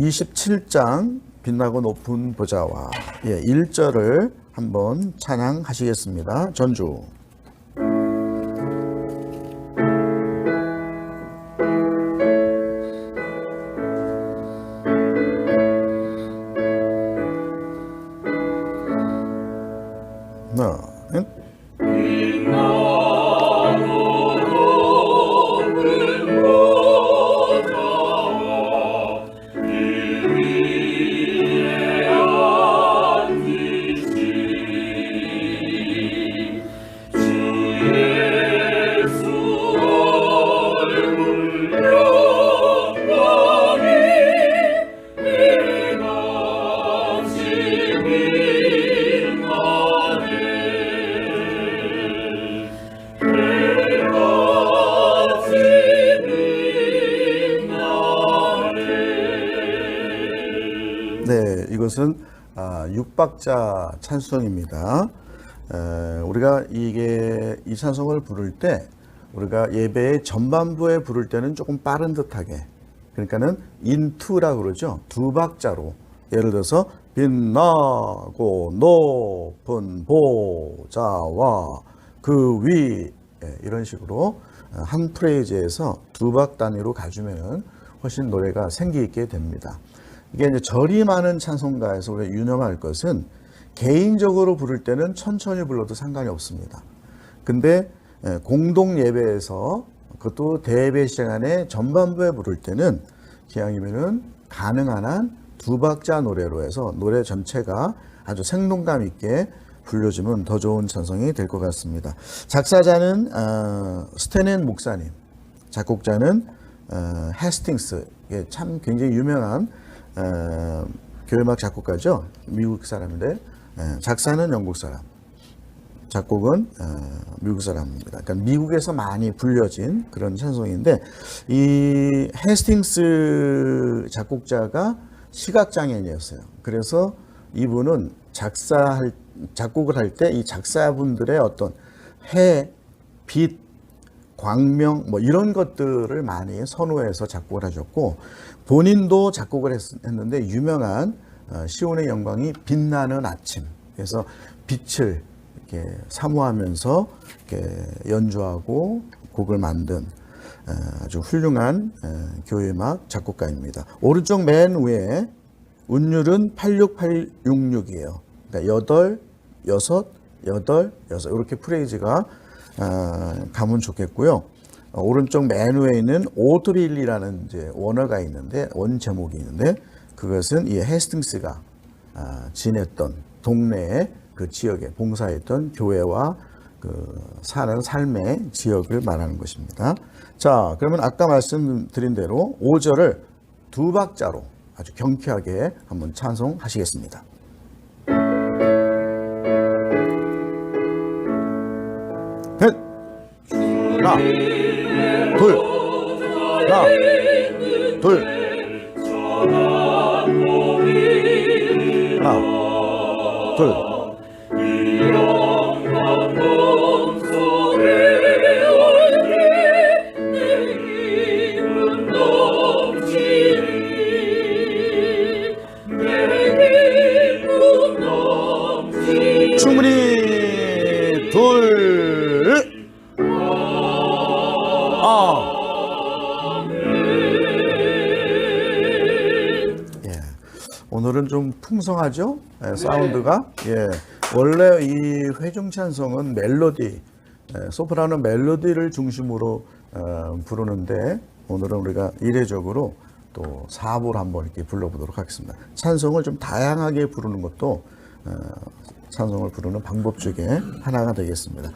27장 빛나고 높은 보좌와 예, 1절을 한번 찬양하시겠습니다. 전주. 이것은 아, 육박자 찬송입니다. 에, 우리가 이게 이 찬송을 부를 때 우리가 예배의 전반부에 부를 때는 조금 빠른 듯하게 그러니까는 인투라고 그러죠. 두 박자로 예를 들어서 빛나고 높은 보좌와 그 위 이런 식으로 한 프레이즈에서 두 박 단위로 가주면은 훨씬 노래가 생기 있게 됩니다. 이게 이제 절이 많은 찬송가에서 우리가 유념할 것은 개인적으로 부를 때는 천천히 불러도 상관이 없습니다. 근데 예, 공동 예배에서 그것도 대예배 시간에 전반부에 부를 때는 기왕이면은 가능한 한 두 박자 노래로 해서 노래 전체가 아주 생동감 있게 불려주면 더 좋은 찬송이 될 것 같습니다. 작사자는 어, 스테넨 목사님, 작곡자는 어, 헤스팅스, 참 굉장히 유명한 어, 교회음악 작곡가죠. 미국 사람인데 예, 작사는 영국 사람, 작곡은 어, 미국 사람입니다. 그러니까 미국에서 많이 불려진 그런 찬송인데 이 헤스팅스 작곡자가 시각 장애인이었어요. 그래서 이분은 작사할 작곡을 할 때 이 작사분들의 어떤 해, 빛, 광명 뭐 이런 것들을 많이 선호해서 작곡을 하셨고 본인도 작곡을 했, 는데 유명한 어, 시온의 영광이 빛나는 아침 그래서 빛을 이렇게 사모하면서 이렇게 연주하고 곡을 만든 어, 아주 훌륭한 어, 교회음악 작곡가입니다. 오른쪽 맨 위에 운율은 86866이에요. 그러니까 8, 6, 8, 6 이렇게 프레이즈가 어, 가면 좋겠고요. 어, 오른쪽 맨 위에 있는 오드릴리라는 이제 원어가 있는데 원 제목이 있는데 그것은 이 헤스팅스가 아, 지냈던 동네의 그 지역에 봉사했던 교회와 그 사는 삶의 지역을 말하는 것입니다. 자, 그러면 아까 말씀드린 대로 5절을 두 박자로 아주 경쾌하게 한번 찬송하시겠습니다. 둘, 하나, 둘, 하나, 둘. 충분히 둘. 오늘은 좀 풍성하죠? 예, 사운드가. 예. 원래 이 회중 찬송은 멜로디, 예, 소프라노 멜로디를 중심으로 어, 부르는데 오늘은 우리가 이례적으로 또 사부를 한번 이렇게 불러보도록 하겠습니다. 찬송을 좀 다양하게 부르는 것도 어, 찬송을 부르는 방법 중에 하나가 되겠습니다.